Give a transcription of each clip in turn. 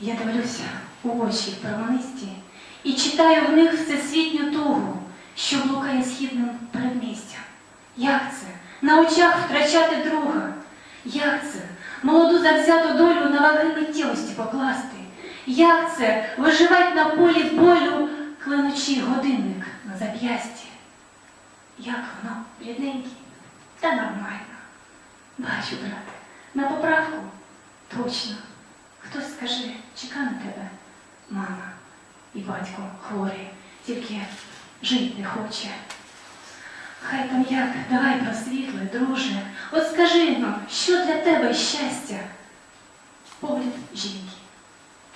Я дивлюся у очі променисті і читаю в них всесвітню тугу, що блукає східним передмістям. Як це на очах втрачати друга? Як це молоду завзяту долю на ваги миттєвості покласти? Як це виживать на полі болю, клинучи годинник на зап'ясті? Як воно, рідненький, та нормально. Бачу, брате, на поправку точно. Хтось скаже, чека на тебе, мама і батько хворий, тільки жить не хоче. Хай там як, давай просвітли, друже, от скажи ну, що для тебе щастя? Погляд жінки,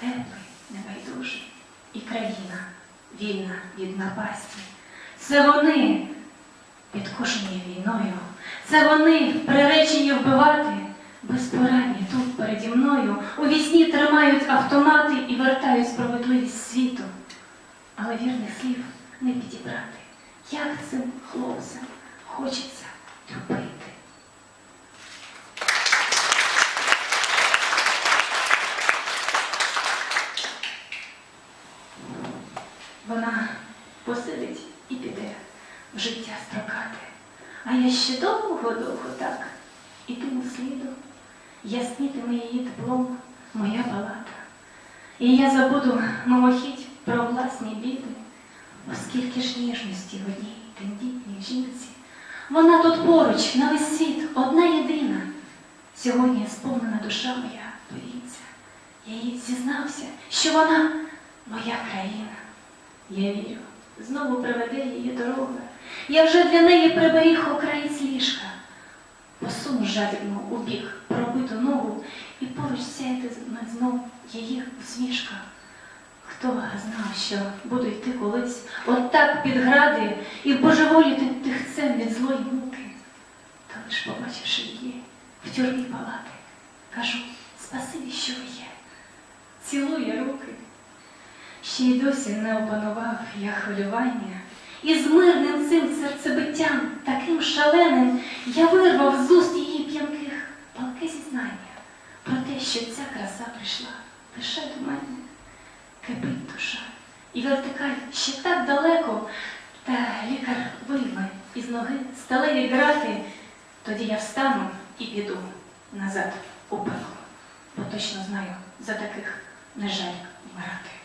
теплий, небайдужий, і країна вільна від напасті. Це вони підкошені війною, це вони приречені вбивати, безпорадні тут переді мною, у вісні тримають автомати і вертають справедливість світу. Але вірних слів не підібрати. Як цим хлопцям хочеться любити. Вона посидить і піде в життя строкати. А я ще довго-довго так ітиму слідом, яснітиме її теплом моя палата. І я забуду мимохідь про власні біди, оскільки ж ніжності в одній тендітній жінці. Вона тут поруч, на весь світ, одна єдина. Сьогодні сповнена душа моя боїться. Я їй зізнався, що вона моя країна. Я вірю, знову приведе її дорога. Я вже для неї приберіг окраєць ліжка. Посуну жадібно у бік пробиту ногу і поруч сяяти знов її усмішка. Хто знав, що буду йти колись от так під гради і божеволіти тихцем від злої муки. Та лиш побачивши її в тюрмі палати, кажу, спасибі, що ви є. Цілує руки. Ще й досі не опанував я хвилювання, і з мирним цим серцебиттям, таким шаленим, я вирвав з уст її п'янких палке зізнання про те, що ця краса прийшла лише до мене. Кипить душа, і вертикаль ще так далеко, та лікар вийме із ноги сталеві грати, тоді я встану і піду назад у пекло, бо точно знаю, за таких не жаль вмирати.